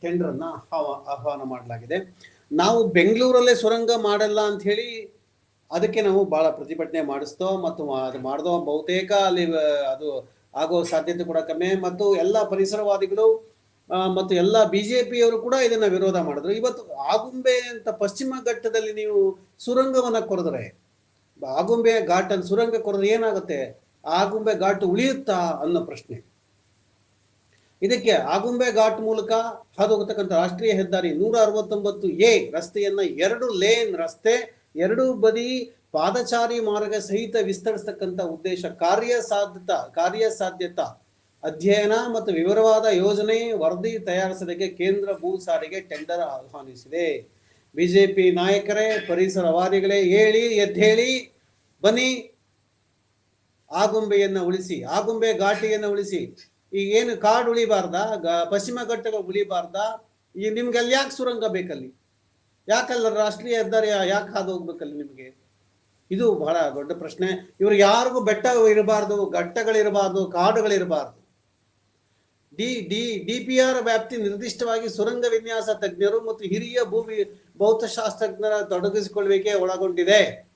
ಟೆಂಡರನ್ನ ಆಹ್ವಾ- ಆಹ್ವಾನ ಮಾಡಲಾಗಿದೆ. ನಾವು ಬೆಂಗಳೂರಲ್ಲೇ ಸುರಂಗ ಮಾಡಲ್ಲ ಅಂತ ಹೇಳಿ ಅದಕ್ಕೆ ನಾವು ಬಹಳ ಪ್ರತಿಭಟನೆ ಮಾಡಿಸ್ತೋ, ಮತ್ತು ಅದು ಮಾಡಿದೋ ಬಹುತೇಕ ಅಲ್ಲಿ ಅದು ಆಗೋ ಸಾಧ್ಯತೆ ಕೂಡ ಕಮ್ಮಿ. ಮತ್ತು ಎಲ್ಲ ಪರಿಸರವಾದಿಗಳು ಮತ್ತು ಎಲ್ಲ ಬಿ ಜೆ ಪಿಯವರು ಕೂಡ ಇದನ್ನ ವಿರೋಧ ಮಾಡಿದ್ರು. ಇವತ್ತು ಆಗುಂಬೆ ಅಂತ ಪಶ್ಚಿಮ ಘಟ್ಟದಲ್ಲಿ ನೀವು ಸುರಂಗವನ್ನ ಕೊರೆದ್ರೆ, ಆಗುಂಬೆ ಘಾಟಲ್ಲಿ ಸುರಂಗ ಕೊರೆದ್ರೆ ಏನಾಗುತ್ತೆ? ಆಗುಂಬೆ ಘಾಟ್ ಉಳಿಯುತ್ತಾ ಅನ್ನೋ ಪ್ರಶ್ನೆ. ಇದಕ್ಕೆ ಆಗುಂಬೆ ಘಾಟ್ ಮೂಲಕ ಹಾದು ಹೋಗತಕ್ಕಂಥ ರಾಷ್ಟ್ರೀಯ ಹೆದ್ದಾರಿ ನೂರ ಅರವತ್ತೊಂಬತ್ತು ಎ ರಸ್ತೆಯನ್ನ ಎರಡು ಲೇನ್ ರಸ್ತೆ, ಎರಡು ಬದಿ ಪಾದಚಾರಿ ಮಾರ್ಗ ಸಹಿತ ವಿಸ್ತರಿಸತಕ್ಕಂಥ ಉದ್ದೇಶ ಕಾರ್ಯಸಾಧ್ಯತಾ ಕಾರ್ಯಸಾಧ್ಯತಾ ಅಧ್ಯಯನ ಮತ್ತು ವಿವರವಾದ ಯೋಜನೆ ವರದಿ ತಯಾರಿಸಲಿಕ್ಕೆ ಕೇಂದ್ರ ಭೂ ಸಾರಿಗೆ ಟೆಂಡರ್ ಆಹ್ವಾನಿಸಿದೆ. ಬಿಜೆಪಿ ನಾಯಕರೇ ಪರಿಸರವಾದಿಗಳೇ ಹೇಳಿ, ಎದ್ದೇಳಿ, ಬನ್ನಿ. ಆಗುಂಬೆಯನ್ನು ಉಳಿಸಿ, ಆಗುಂಬೆ ಘಾಟಿಯನ್ನು ಉಳಿಸಿ. ಈಗ ಏನು ಕಾಡು ಉಳಿಬಾರ್ದ? ಪಶ್ಚಿಮ ಘಟ್ಟಗಳು ಉಳಿಬಾರ್ದ? ಈಗ ನಿಮ್ಗೆ ಅಲ್ಲಿ ಯಾಕೆ ಸುರಂಗ ಬೇಕಲ್ಲಿ? ಯಾಕಲ್ಲ ರಾಷ್ಟ್ರೀಯ ಹೆದ್ದಾರಿ ಯಾಕೆ ಹಾದು ಹೋಗ್ಬೇಕಲ್ಲಿ ನಿಮಗೆ? ಇದು ಬಹಳ ದೊಡ್ಡ ಪ್ರಶ್ನೆ. ಇವ್ರು ಯಾರಿಗೂ ಬೆಟ್ಟ ಇರಬಾರ್ದು, ಘಟ್ಟಗಳಿರಬಾರ್ದು, ಕಾಡುಗಳಿರಬಾರ್ದು. D D D P R ವ್ಯಾಪ್ತಿ ನಿರ್ದಿಷ್ಟವಾಗಿ ಸುರಂಗ ವಿನ್ಯಾಸ ತಜ್ಞರು ಮತ್ತು ಹಿರಿಯ ಭೂಮಿ ಭೌತಶಾಸ್ತ್ರಜ್ಞರ ತೊಡಗಿಸಿಕೊಳ್ಳುವಿಕೆ ಒಳಗೊಂಡಿದೆ.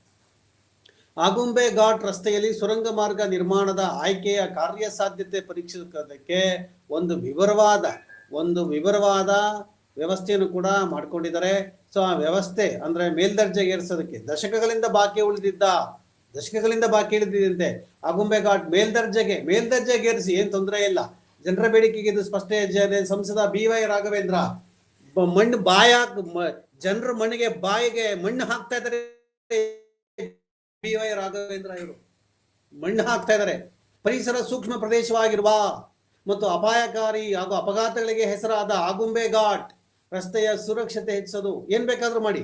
ಆಗುಂಬೆ ಘಾಟ್ ರಸ್ತೆಯಲ್ಲಿ ಸುರಂಗ ಮಾರ್ಗ ನಿರ್ಮಾಣದ ಆಯ್ಕೆಯ ಕಾರ್ಯಸಾಧ್ಯತೆ ಪರೀಕ್ಷಿಸೋದಕ್ಕೆ ಒಂದು ವಿವರವಾದ ಒಂದು ವಿವರವಾದ ವ್ಯವಸ್ಥೆಯನ್ನು ಕೂಡ ಮಾಡ್ಕೊಂಡಿದ್ದಾರೆ. ಸೊ, ಆ ವ್ಯವಸ್ಥೆ ಅಂದ್ರೆ ಮೇಲ್ದರ್ಜೆಗೆ ಏರಿಸೋದಕ್ಕೆ ದಶಕಗಳಿಂದ ಬಾಕಿ ಉಳಿದಿದ್ದ, ದಶಕಗಳಿಂದ ಬಾಕಿ ಉಳಿದಿದ್ದಂತೆ ಆಗುಂಬೆ ಘಾಟ್ ಮೇಲ್ದರ್ಜೆಗೆ ಮೇಲ್ದರ್ಜೆಗೆ ಏರಿಸಿ ಏನ್ ತೊಂದರೆ ಇಲ್ಲ. ಜನರ ಬೇಡಿಕೆಗೆ ಇದು ಸ್ಪಷ್ಟ. ಸಂಸದ ಬಿ ವೈ ರಾಘವೇಂದ್ರ ಮಣ್ಣು ಬಾಯ ಜನರ ಮಣ್ಣಿಗೆ ಬಾಯಿಗೆ ಮಣ್ಣು ಹಾಕ್ತಾ ಇದ್ದಾರೆ. ಬಿ ವೈ ರಾಘವೇಂದ್ರ ಇವರು. ಮಣ್ಣು ಹಾಕ್ತಾ ಇದ್ದಾರೆ ಪರಿಸರ ಸೂಕ್ಷ್ಮ ಪ್ರದೇಶವಾಗಿರುವ ಮತ್ತು ಅಪಾಯಕಾರಿ ಹಾಗೂ ಅಪಘಾತಗಳಿಗೆ ಹೆಸರಾದ ಆಗುಂಬೆ ಘಾಟ್ ರಸ್ತೆಯ ಸುರಕ್ಷತೆ ಹೆಚ್ಚಿಸೋದು. ಏನ್ ಬೇಕಾದ್ರೂ ಮಾಡಿ.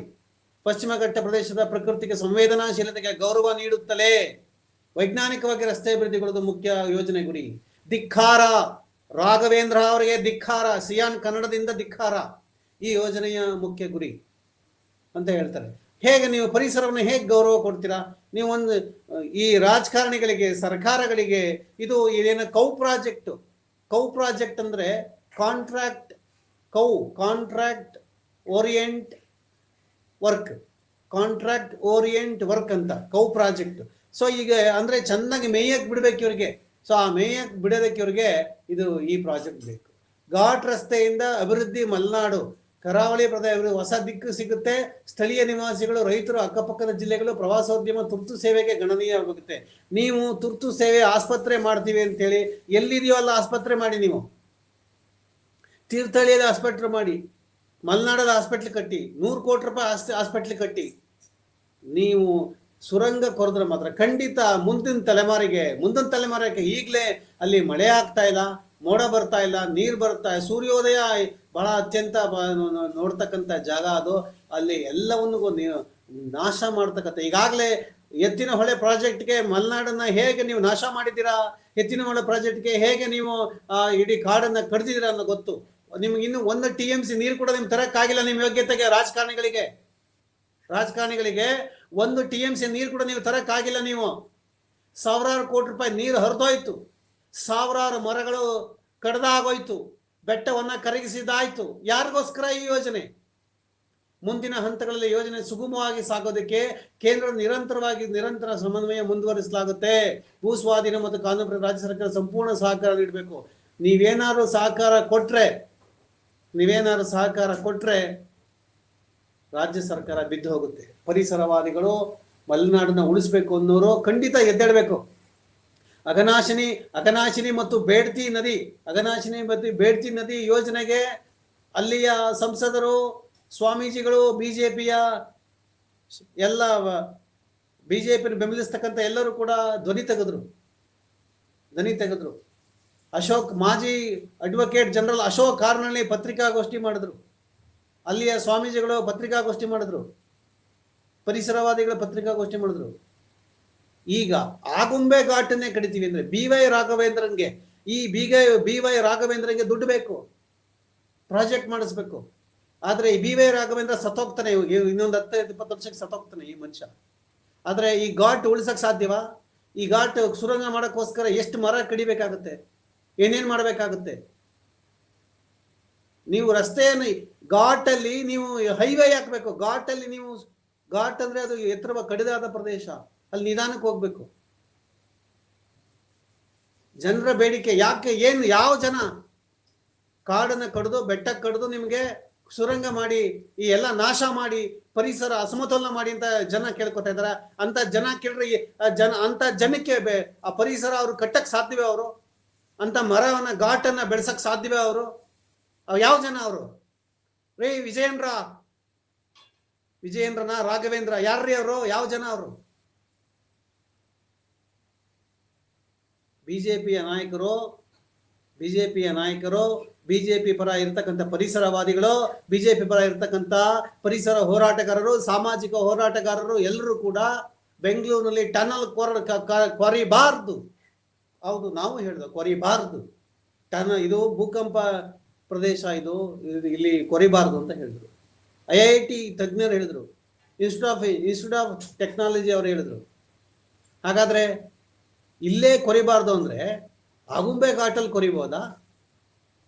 ಪಶ್ಚಿಮ ಘಟ್ಟ ಪ್ರದೇಶದ ಪ್ರಕೃತಿಗೆ ಸಂವೇದನಾಶೀಲತೆಗೆ ಗೌರವ ನೀಡುತ್ತಲೇ ವೈಜ್ಞಾನಿಕವಾಗಿ ರಸ್ತೆ ಅಭಿವೃದ್ಧಿಗೊಳ್ಳೋದು ಮುಖ್ಯ ಯೋಜನೆ ಗುರಿ. ಧಿಕ್ಕಾರ. ರಾಘವೇಂದ್ರ ಅವರಿಗೆ ಧಿಕ್ಕಾರ. ಸಿಯಾನ್ ಕನ್ನಡದಿಂದ ಧಿಕ್ಕಾರ. ಈ ಯೋಜನೆಯ ಮುಖ್ಯ ಗುರಿ ಅಂತ ಹೇಳ್ತಾರೆ. ಹೇಗೆ ನೀವು ಪರಿಸರವನ್ನು ಹೇಗೆ ಗೌರವ ಕೊಡ್ತೀರಾ? ನೀವು ಒಂದು, ಈ ರಾಜಕಾರಣಿಗಳಿಗೆ, ಸರ್ಕಾರಗಳಿಗೆ ಇದು ಇದೇನು ಕೌ ಪ್ರಾಜೆಕ್ಟ್. ಕೌ ಪ್ರಾಜೆಕ್ಟ್ ಅಂದರೆ contract, cow, contract orient work. Contract orient work ಅಂತ, ಕೌ ಪ್ರಾಜೆಕ್ಟ್. ಸೊ ಈಗ ಅಂದರೆ ಚೆನ್ನಾಗಿ ಮೇಯಕ್ಕೆ ಬಿಡಬೇಕು ಇವ್ರಿಗೆ. ಸೊ ಆ ಮೇಯಕ್ಕೆ ಬಿಡೋದಕ್ಕೆ ಇವ್ರಿಗೆ ಇದು ಈ ಪ್ರಾಜೆಕ್ಟ್ ಬೇಕು. ಘಾಟ್ ರಸ್ತೆಯಿಂದ ಅಭಿವೃದ್ಧಿ ಮಲೆನಾಡು. ಕರಾವಳಿ ಪ್ರದೇಶಗಳು ಹೊಸ ದಿಕ್ಕು ಸಿಗುತ್ತೆ. ಸ್ಥಳೀಯ ನಿವಾಸಿಗಳು, ರೈತರು, ಅಕ್ಕಪಕ್ಕದ ಜಿಲ್ಲೆಗಳು ಪ್ರವಾಸೋದ್ಯಮ ತುರ್ತು ಸೇವೆಗೆ ಗಣನೀಯವಾಗುತ್ತೆ. ನೀವು ತುರ್ತು ಸೇವೆ ಆಸ್ಪತ್ರೆ ಮಾಡ್ತೀವಿ ಅಂತೇಳಿ ಎಲ್ಲಿದೆಯೋ ಅಲ್ಲ ಆಸ್ಪತ್ರೆ ಮಾಡಿ ನೀವು. ತೀರ್ಥಹಳ್ಳಿಯಲ್ಲಿ ಆಸ್ಪತ್ರೆ ಮಾಡಿ ಮಲೆನಾಡದ ಹಾಸ್ಪಿಟ್ಲ್ ಕಟ್ಟಿ, ನೂರು ಕೋಟಿ ರೂಪಾಯಿ ಆಸ್ ಹಾಸ್ಪಿಟ್ಲ್ ಕಟ್ಟಿ. ನೀವು ಸುರಂಗ ಕೊರೆದ್ರೆ ಮಾತ್ರ ಖಂಡಿತ ಮುಂದಿನ ತಲೆಮಾರಿಗೆ ಮುಂದಿನ ತಲೆಮಾರಿಗೆ ಈಗಲೇ ಅಲ್ಲಿ ಮಳೆ ಆಗ್ತಾ ಇಲ್ಲ, ಮೋಡ ಬರ್ತಾ ಇಲ್ಲ, ನೀರು ಬರ್ತಾ, ಸೂರ್ಯೋದಯ ಬಹಳ ಅತ್ಯಂತ ನೋಡ್ತಕ್ಕಂಥ ಜಾಗ ಅದು. ಅಲ್ಲಿ ಎಲ್ಲವನ್ನೂ ನಾಶ ಮಾಡ್ತಕ್ಕಂಥ ಈಗಾಗಲೇ ಎತ್ತಿನ ಹೊಳೆ ಪ್ರಾಜೆಕ್ಟ್ಗೆ ಮಲೆನಾಡನ್ನ ಹೇಗೆ ನೀವು ನಾಶ ಮಾಡಿದ್ದೀರಾ? ಎತ್ತಿನ ಹೊಳೆ ಪ್ರಾಜೆಕ್ಟ್ಗೆ ಹೇಗೆ ನೀವು ಇಡೀ ಕಾಡನ್ನು ಕಡ್ದಿದ್ದೀರಾ ಅನ್ನೋ ಗೊತ್ತು. ನಿಮ್ಗೆ ಇನ್ನು ಒಂದು ಟಿ ಎಂ ಸಿ ನೀರು ಕೂಡ ನಿಮ್ಗೆ ತರಕ್ಕಾಗಿಲ್ಲ ನಿಮ್ಮ ಯೋಗ್ಯತೆಗೆ, ರಾಜಕಾರಣಿಗಳಿಗೆ. ರಾಜಕಾರಣಿಗಳಿಗೆ ಒಂದು ಟಿ ಎಂ ಸಿ ನೀರು ಕೂಡ ನೀವು ತರಕ್ಕಾಗಿಲ್ಲ ನೀವು. ಸಾವಿರಾರು ಕೋಟಿ ರೂಪಾಯಿ ನೀರು ಹರಿದೋಯ್ತು. ಸಾವಿರಾರು ಮರಗಳು ಕಡ್ದಾಗೋಯ್ತು. ಬೆಟ್ಟವನ್ನ ಕರಗಿಸಿದಾಯ್ತು ಯಾರಿಗೋಸ್ಕರ ಈ ಯೋಜನೆ? ಮುಂದಿನ ಹಂತಗಳಲ್ಲಿ ಯೋಜನೆ ಸುಗಮವಾಗಿ ಸಾಗೋದಕ್ಕೆ ಕೇಂದ್ರ ನಿರಂತರವಾಗಿ ನಿರಂತರ ಸಮನ್ವಯ ಮುಂದುವರಿಸಲಾಗುತ್ತೆ. ಭೂ ಸ್ವಾಧೀನ ಮತ್ತು ಕಾನೂನು ರಾಜ್ಯ ಸರ್ಕಾರ ಸಂಪೂರ್ಣ ಸಹಕಾರ ನೀಡಬೇಕು. ನೀವೇನಾದ್ರು ಸಹಕಾರ ಕೊಟ್ರೆ, ನೀವೇನಾದ್ರು ಸಹಕಾರ ಕೊಟ್ರೆ ರಾಜ್ಯ ಸರ್ಕಾರ ಬಿದ್ದು ಹೋಗುತ್ತೆ. ಪರಿಸರವಾದಿಗಳು ಮಲೆನಾಡನ್ನ ಉಳಿಸ್ಬೇಕು ಅನ್ನೋರು ಖಂಡಿತ ಎದ್ದೇಳಬೇಕು. ಅಘನಾಶಿನಿ ಅಘನಾಶಿನಿ ಮತ್ತು ಬೇಡ್ತಿ ನದಿ, ಅಘನಾಶಿನಿ ಮತ್ತು ಬೇಡ್ತಿ ನದಿ ಯೋಜನೆಗೆ ಅಲ್ಲಿಯ ಸಂಸದರು, ಸ್ವಾಮೀಜಿಗಳು, ಬಿಜೆಪಿಯ ಎಲ್ಲ, ಬಿಜೆಪಿ ಬೆಂಬಲಿಸ್ತಕ್ಕಂಥ ಎಲ್ಲರೂ ಕೂಡ ಧ್ವನಿ ತೆಗೆದ್ರು. ಧ್ವನಿ ತೆಗೆದ್ರು. ಅಶೋಕ್, ಮಾಜಿ ಅಡ್ವೊಕೇಟ್ ಜನರಲ್ ಅಶೋಕ್ ಕಾರ್ನಳ್ಳಿ ಪತ್ರಿಕಾಗೋಷ್ಠಿ ಮಾಡಿದ್ರು. ಅಲ್ಲಿಯ ಸ್ವಾಮೀಜಿಗಳು ಪತ್ರಿಕಾಗೋಷ್ಠಿ ಮಾಡಿದ್ರು. ಪರಿಸರವಾದಿಗಳು ಪತ್ರಿಕಾಗೋಷ್ಠಿ ಮಾಡಿದ್ರು. ಈಗ ಆಗುಂಬೆ ಘಾಟನ್ನೇ ಕಡಿತೀವಿ ಅಂದ್ರೆ ಬಿ ವೈ ರಾಘವೇಂದ್ರನ್ಗೆ, ಈ ಬಿಗ ಬಿ ವೈ ರಾಘವೇಂದ್ರನ್ಗೆ ದುಡ್ಡು ಬೇಕು. ಪ್ರಾಜೆಕ್ಟ್ ಮಾಡಿಸ್ಬೇಕು. ಆದ್ರೆ ಈ ಬಿ ವೈ ರಾಘವೇಂದ್ರ ಸತ್ತೋಗ್ತಾನೆ ಇನ್ನೊಂದು ಹತ್ತೈದು ಇಪ್ಪತ್ತು ವರ್ಷಕ್ಕೆ ಸತ್ತೋಗ್ತಾನೆ ಈ ಮನುಷ್ಯ. ಆದ್ರೆ ಈ ಘಾಟ್ ಉಳಿಸಕ್ ಸಾಧ್ಯವಾ? ಈ ಘಾಟ್ ಸುರಂಗ ಮಾಡೋಕ್ಕೋಸ್ಕರ ಎಷ್ಟು ಮರ ಕಡಿಬೇಕಾಗುತ್ತೆ? ಏನೇನ್ ಮಾಡಬೇಕಾಗುತ್ತೆ? ನೀವು ರಸ್ತೆಯನ್ನು, ಘಾಟಲ್ಲಿ ನೀವು ಹೈವೇ ಹಾಕ್ಬೇಕು. ಘಾಟಲ್ಲಿ ನೀವು, ಘಾಟ್ ಅಂದ್ರೆ ಅದು ಎತ್ತರವ ಕಡಿದಾದ ಪ್ರದೇಶ. ಅಲ್ಲಿ ನಿಧಾನಕ್ಕೆ ಹೋಗ್ಬೇಕು. ಜನರ ಬೇಡಿಕೆ ಯಾಕೆ, ಏನು, ಯಾವ ಜನ? ಕಾಡನ್ನ ಕಡಿದು, ಬೆಟ್ಟ ಕಡಿದು ನಿಮಗೆ ಸುರಂಗ ಮಾಡಿ, ಈ ಎಲ್ಲ ನಾಶ ಮಾಡಿ, ಪರಿಸರ ಅಸಮತೋಲನ ಮಾಡಿ ಅಂತ ಜನ ಕೇಳ್ಕೊತಾ ಇದಾರ ಅಂತ ಜನ ಕೇಳ್ರಿ ಜನ, ಅಂತ ಜನಕ್ಕೆ ಆ ಪರಿಸರ ಅವರು ಕಟ್ಟಕ್ ಸಾಧ್ಯವೇ ಅವರು? ಅಂತ ಮರವನ್ನ, ಘಾಟನ್ನ ಬೆಳೆಸಕ್ ಸಾಧ್ಯವೇ ಅವರು? ಯಾವ ಜನ ಅವರು? ರೇ, ವಿಜಯೇಂದ್ರ. ವಿಜಯೇಂದ್ರನ, ರಾಘವೇಂದ್ರ, ಯಾರ್ರೀ ಅವರು? ಯಾವ ಜನ ಅವರು? ಬಿಜೆಪಿಯ ನಾಯಕರು ಬಿಜೆಪಿಯ ನಾಯಕರು, ಬಿಜೆಪಿ ಪರ ಇರತಕ್ಕಂಥ ಪರಿಸರವಾದಿಗಳು, ಬಿಜೆಪಿ ಪರ ಇರತಕ್ಕಂಥ ಪರಿಸರ ಹೋರಾಟಗಾರರು, ಸಾಮಾಜಿಕ ಹೋರಾಟಗಾರರು ಎಲ್ಲರೂ ಕೂಡ ಬೆಂಗಳೂರಿನಲ್ಲಿ ಟನಲ್ ಕೊರ ಕೊರಿಬಾರ್ದು. ಹೌದು, ನಾವು ಹೇಳಿದ ಕೊರಿಬಾರ್ದು. ಟನ ಇದು ಭೂಕಂಪ ಪ್ರದೇಶ, ಇದು ಇಲ್ಲಿ ಕೊರಿಬಾರ್ದು ಅಂತ ಹೇಳಿದ್ರು. ಐ ಐ ಟಿ ತಜ್ಞರು ಹೇಳಿದ್ರು. Institute of institute of technology ಅವರು ಹೇಳಿದ್ರು. ಹಾಗಾದ್ರೆ ಇಲ್ಲೇ ಕೊರಿಬಾರ್ದು ಅಂದ್ರೆ ಆಗುಂಬೆ ಘಾಟಲ್ಲಿ ಕೊರಿಬೋದಾ?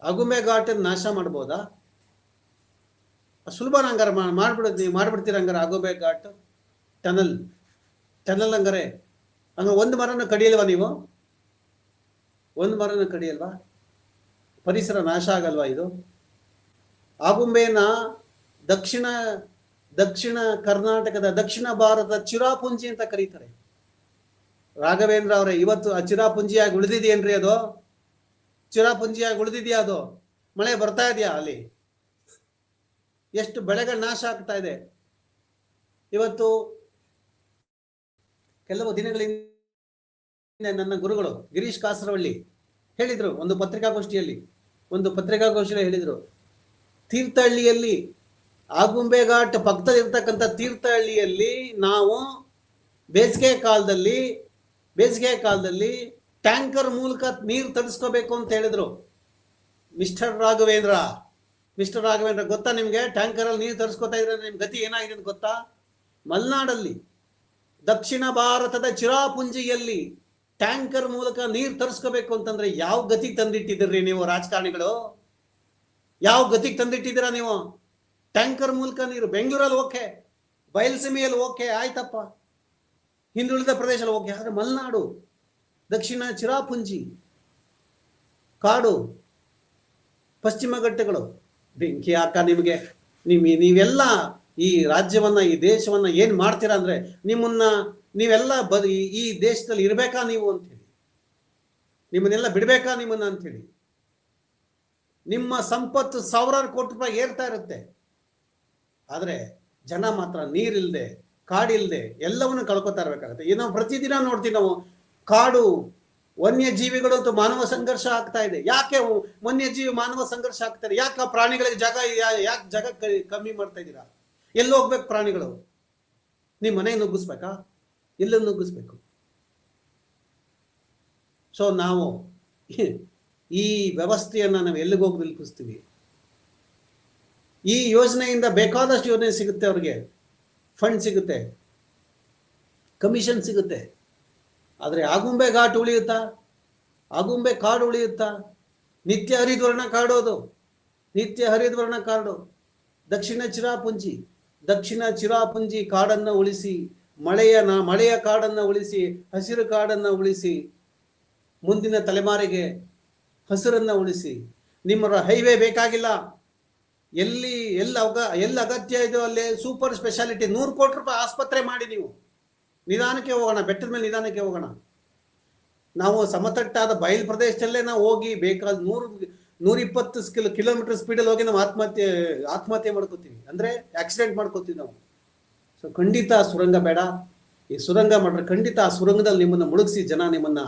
ಆಗುಂಬೆ ಘಾಟಲ್ಲಿ ನಾಶ ಮಾಡ್ಬೋದಾ? ಸುಲಭ ಹಂಗಾರೆ ನೀವು ಮಾಡ್ಬಿಡ್ತೀರ ಹಂಗಾರೆ ಅಗುಂಬೆ ಘಾಟ್ ಟನಲ್. ಟನಲ್ ಹಂಗಾರೆ. ಹಂಗಾರೆ ಒಂದು ಮರನ ಕಡಿಯಲ್ವಾ ನೀವು? ಒಂದು ಮರನ ಕಡಿಯಲ್ವಾ? ಪರಿಸರ ನಾಶ ಆಗಲ್ವಾ ಇದು? ಆಗುಂಬೆನ ದಕ್ಷಿಣ ದಕ್ಷಿಣ ಕರ್ನಾಟಕದ ದಕ್ಷಿಣ ಭಾರತದ ಚಿರಾಪುಂಜಿ ಅಂತ ಕರೀತಾರೆ. ರಾಘವೇಂದ್ರ ಅವರೇ, ಇವತ್ತು ಆ ಚಿರಾಪುಂಜಿಯಾಗಿ ಉಳಿದಿದೆಯೇನ್ರಿ ಅದು? ಚಿರಾಪುಂಜಿಯಾಗಿ ಉಳಿದಿದೆಯಾ ಅದು? ಮಳೆ ಬರ್ತಾ ಇದೆಯಾ ಅಲ್ಲಿ? ಎಷ್ಟು ಬೆಳೆಗಳು ನಾಶ ಆಗ್ತಾ ಇದೆ. ಇವತ್ತು ಕೆಲವು ದಿನಗಳಿಂದ ನನ್ನ ಗುರುಗಳು ಗಿರೀಶ್ ಕಾಸರವಳ್ಳಿ ಹೇಳಿದರು, ಒಂದು ಪತ್ರಿಕಾಗೋಷ್ಠಿಯಲ್ಲಿ ಒಂದು ಪತ್ರಿಕಾಗೋಷ್ಠಿಯಲ್ಲಿ ಹೇಳಿದರು, ತೀರ್ಥಹಳ್ಳಿಯಲ್ಲಿ ಆಗುಂಬೆ ಘಾಟ್ ಪಕ್ಕದಲ್ಲಿರ್ತಕ್ಕಂಥ ತೀರ್ಥಹಳ್ಳಿಯಲ್ಲಿ ನಾವು ಬೇಸಿಗೆ ಕಾಲದಲ್ಲಿ ಬೇಸಿಗೆ ಕಾಲದಲ್ಲಿ ಟ್ಯಾಂಕರ್ ಮೂಲಕ ನೀರು ತರಿಸ್ಕೋಬೇಕು ಅಂತ ಹೇಳಿದ್ರು. ಮಿಸ್ಟರ್ ರಾಘವೇಂದ್ರ. ಮಿಸ್ಟರ್ ರಾಘವೇಂದ್ರ, ಗೊತ್ತಾ ನಿಮಗೆ? ಟ್ಯಾಂಕರಲ್ಲಿ ನೀರು ತರಿಸ್ಕೊತಾ ಇದ್ರೆ ನಿಮ್ಮ ಗತಿ ಏನಾಗಿದೆ ಅಂತ ಗೊತ್ತಾ? ಮಲೆನಾಡಲ್ಲಿ, ದಕ್ಷಿಣ ಭಾರತದ ಚಿರಾಪುಂಜಿಯಲ್ಲಿ ಟ್ಯಾಂಕರ್ ಮೂಲಕ ನೀರು ತರಿಸ್ಕೋಬೇಕು ಅಂತಂದ್ರೆ ಯಾವ ಗತಿಗೆ ತಂದಿಟ್ಟಿದ್ದೀರಿ ನೀವು ರಾಜಕಾರಣಿಗಳು? ಯಾವ ಗತಿಗೆ ತಂದಿಟ್ಟಿದ್ದೀರಾ ನೀವು? ಟ್ಯಾಂಕರ್ ಮೂಲಕ ನೀರು, ಬೆಂಗಳೂರಲ್ಲಿ ಓಕೆ, ಬಯಲಸೀಮೆಯಲ್ಲಿ ಓಕೆ, ಆಯ್ತಪ್ಪ. ಹಿಂದುಳಿದ ಪ್ರದೇಶದಲ್ಲಿ ಓಕೆ ಆದರೆ ಮಲೆನಾಡು, ದಕ್ಷಿಣ ಚಿರಾಪುಂಜಿ, ಕಾಡು, ಪಶ್ಚಿಮ ಘಟ್ಟಗಳು. ಬೆಂಕಿ ಹಾಕ ನಿಮಗೆ. ನಿಮ್ಮ ನೀವೆಲ್ಲ ಈ ರಾಜ್ಯವನ್ನ, ಈ ದೇಶವನ್ನ ಏನು ಮಾಡ್ತೀರಾ ಅಂದ್ರೆ ನಿಮ್ಮನ್ನ ನೀವೆಲ್ಲ ಬ ಈ- ದೇಶದಲ್ಲಿ ಇರಬೇಕಾ ನೀವು ಅಂತ ಹೇಳಿ ನಿಮ್ಮನ್ನೆಲ್ಲ ಬಿಡಬೇಕಾ ನಿಮ್ಮನ್ನ ಹೇಳಿ ನಿಮ್ಮ ಸಂಪತ್ತು ಸಾವಿರಾರು ಕೋಟಿ ರೂಪಾಯಿ ಏರ್ತಾ ಇರುತ್ತೆ. ಆದರೆ ಜನ ಮಾತ್ರ ನೀರಿಲ್ದೆ ಕಾಡಿಲ್ದೆ ಎಲ್ಲವನ್ನು ಕಳ್ಕೊತಾ ಇರ್ಬೇಕಾಗತ್ತೆ. ಈಗ ನಾವು ಪ್ರತಿದಿನ ನೋಡ್ತೀವಿ ನಾವು, ಕಾಡು ವನ್ಯಜೀವಿಗಳು ಮತ್ತು ಮಾನವ ಸಂಘರ್ಷ ಆಗ್ತಾ ಇದೆ. ಯಾಕೆ ವನ್ಯ ವನ್ಯಜೀವಿ ಮಾನವ ಸಂಘರ್ಷ ಆಗ್ತಾರೆ? ಯಾಕೆ ಆ ಪ್ರಾಣಿಗಳಿಗೆ ಜಾಗ ಯಾಕೆ ಜಾಗ ಕಮ್ಮಿ ಮಾಡ್ತಾ ಇದ್ದೀರಾ? ಎಲ್ಲಿ ಹೋಗ್ಬೇಕು ಪ್ರಾಣಿಗಳು? ನಿಮ್ಮ ಮನೆ ನುಗ್ಗಿಸ್ಬೇಕಾ? ಎಲ್ಲ ನುಗ್ಗಿಸ್ಬೇಕು? ಸೊ ನಾವು ಈ ವ್ಯವಸ್ಥೆಯನ್ನ ನಾವು ಎಲ್ಲಿಗೆ ಹೋಗಿ ನಿಲ್ಪಿಸ್ತೀವಿ ಈ ಯೋಜನೆಯಿಂದ ಬೇಕಾದಷ್ಟು ಯೋಜನೆ ಸಿಗುತ್ತೆ ಅವ್ರಿಗೆ. ಫಂಡ್ ಸಿಗುತ್ತೆ. ಕಮಿಷನ್ ಸಿಗುತ್ತೆ. ಆದರೆ ಆಗುಂಬೆ ಘಾಟ್ ಉಳಿಯುತ್ತಾ? ಆಗುಂಬೆ ಕಾಡು ಉಳಿಯುತ್ತಾ? ನಿತ್ಯ ಹರಿದ್ವರ್ಣ ಕಾಡೋದು. ನಿತ್ಯ ಹರಿದ್ವರ್ಣ ಕಾರ್ಡು ದಕ್ಷಿಣ ಚಿರಾಪುಂಜಿ. ದಕ್ಷಿಣ ಚಿರಾಪುಂಜಿ ಕಾಡನ್ನು ಉಳಿಸಿ, ಮಳೆಯ ನಾ, ಮಳೆಯ ಕಾಡನ್ನು ಉಳಿಸಿ, ಹಸಿರು ಕಾಡನ್ನು ಉಳಿಸಿ, ಮುಂದಿನ ತಲೆಮಾರಿಗೆ ಹಸಿರನ್ನು ಉಳಿಸಿ. ನಿಮ್ಮ ಹೈವೇ ಬೇಕಾಗಿಲ್ಲ. ಎಲ್ಲಿ ಎಲ್ಲಿ ಅವಗ, ಎಲ್ಲಿ ಅಗತ್ಯ ಇದೆಯೋ ಅಲ್ಲಿ ಸೂಪರ್ ಸ್ಪೆಷಾಲಿಟಿ, ನೂರು ಕೋಟಿ ರೂಪಾಯಿ ಆಸ್ಪತ್ರೆ ಮಾಡಿ ನೀವು. ನಿಧಾನಕ್ಕೆ ಹೋಗೋಣ, ಬೆಟ್ಟದ ಮೇಲೆ ನಿಧಾನಕ್ಕೆ ಹೋಗೋಣ. ನಾವು ಸಮತಟ್ಟಾದ ಬಯಲು ಪ್ರದೇಶದಲ್ಲೇ ನಾವು ಹೋಗಿ ಬೇಕಾದ ನೂರು, ನೂರಿಪ್ಪತ್ತು ಕಿಲೋ, ಕಿಲೋಮೀಟರ್ ಸ್ಪೀಡಲ್ಲಿ ಹೋಗಿ ನಾವು ಆತ್ಮಹತ್ಯೆ ಆತ್ಮಹತ್ಯೆ ಮಾಡ್ಕೋತೀವಿ. ಅಂದರೆ ಆಕ್ಸಿಡೆಂಟ್ ಮಾಡ್ಕೋತೀವಿ ನಾವು. ಸೊ ಖಂಡಿತ ಆ ಸುರಂಗ ಬೇಡ. ಈ ಸುರಂಗ ಮಾಡ್ರೆ ಖಂಡಿತ ಆ ಸುರಂಗದಲ್ಲಿ ನಿಮ್ಮನ್ನು ಮುಳುಗಿಸಿ ಜನ ನಿಮ್ಮನ್ನು,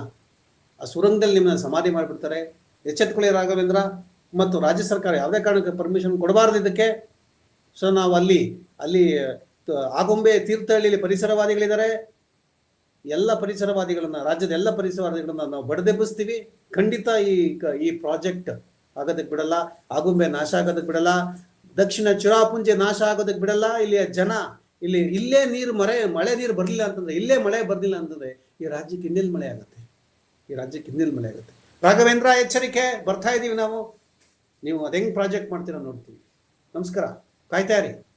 ಆ ಸುರಂಗದಲ್ಲಿ ನಿಮ್ಮನ್ನು ಸಮಾಧಿ ಮಾಡಿಬಿಡ್ತಾರೆ. ಎಚ್ಚೆತ್ಕೊಳ್ಳಿ ರಾಘವೇಂದ್ರ. ಮತ್ತು ರಾಜ್ಯ ಸರ್ಕಾರ ಯಾವುದೇ ಕಾರಣಕ್ಕೆ ಪರ್ಮಿಷನ್ ಕೊಡಬಾರ್ದು ಇದಕ್ಕೆ. ಸೊ ನಾವು ಅಲ್ಲಿ ಅಲ್ಲಿ ಆಗೊಂಬೆ ತೀರ್ಥಹಳ್ಳಿಯಲ್ಲಿ ಪರಿಸರವಾದಿಗಳಿದ್ದಾರೆ. ಎಲ್ಲ ಪರಿಸರವಾದಿಗಳನ್ನ, ರಾಜ್ಯದ ಎಲ್ಲ ಪರಿಸರವಾದಿಗಳನ್ನ ನಾವು ಬಡದೆಬ್ಬಿಸ್ತೀವಿ. ಖಂಡಿತ ಈ ಈ ಪ್ರಾಜೆಕ್ಟ್ ಆಗೋದಕ್ಕೆ ಬಿಡಲ್ಲ, ಆಗುಂಬೆ ನಾಶ ಆಗೋದಕ್ಕೆ ಬಿಡಲ್ಲ, ದಕ್ಷಿಣ ಚಿರಾಪುಂಜೆ ನಾಶ ಆಗೋದಕ್ಕೆ ಬಿಡಲ್ಲ, ಇಲ್ಲಿಯ ಜನ, ಇಲ್ಲಿ, ಇಲ್ಲೇ ನೀರು ಮರೆ, ಮಳೆ ನೀರು ಬರಲಿಲ್ಲ ಅಂತಂದ್ರೆ, ಇಲ್ಲೇ ಮಳೆ ಬರಲಿಲ್ಲ ಅಂತಂದ್ರೆ, ಈ ರಾಜ್ಯಕ್ಕೆ ಇನ್ನೆಲ್ಲಿ ಮಳೆ ಆಗುತ್ತೆ? ಈ ರಾಜ್ಯಕ್ಕೆ ಇನ್ನೆಲ್ಲಿ ಮಳೆ ಆಗುತ್ತೆ? ರಾಘವೇಂದ್ರ ಎಚ್ಚರಿಕೆ, ಬರ್ತಾ ಇದ್ದೀವಿ ನಾವು. ನೀವು ಅದು ಪ್ರಾಜೆಕ್ಟ್ ಮಾಡ್ತೀರಾ ನೋಡ್ತೀವಿ ನಮಸ್ಕಾರ. ಕಾಯ್ತಾ ಇರಿ.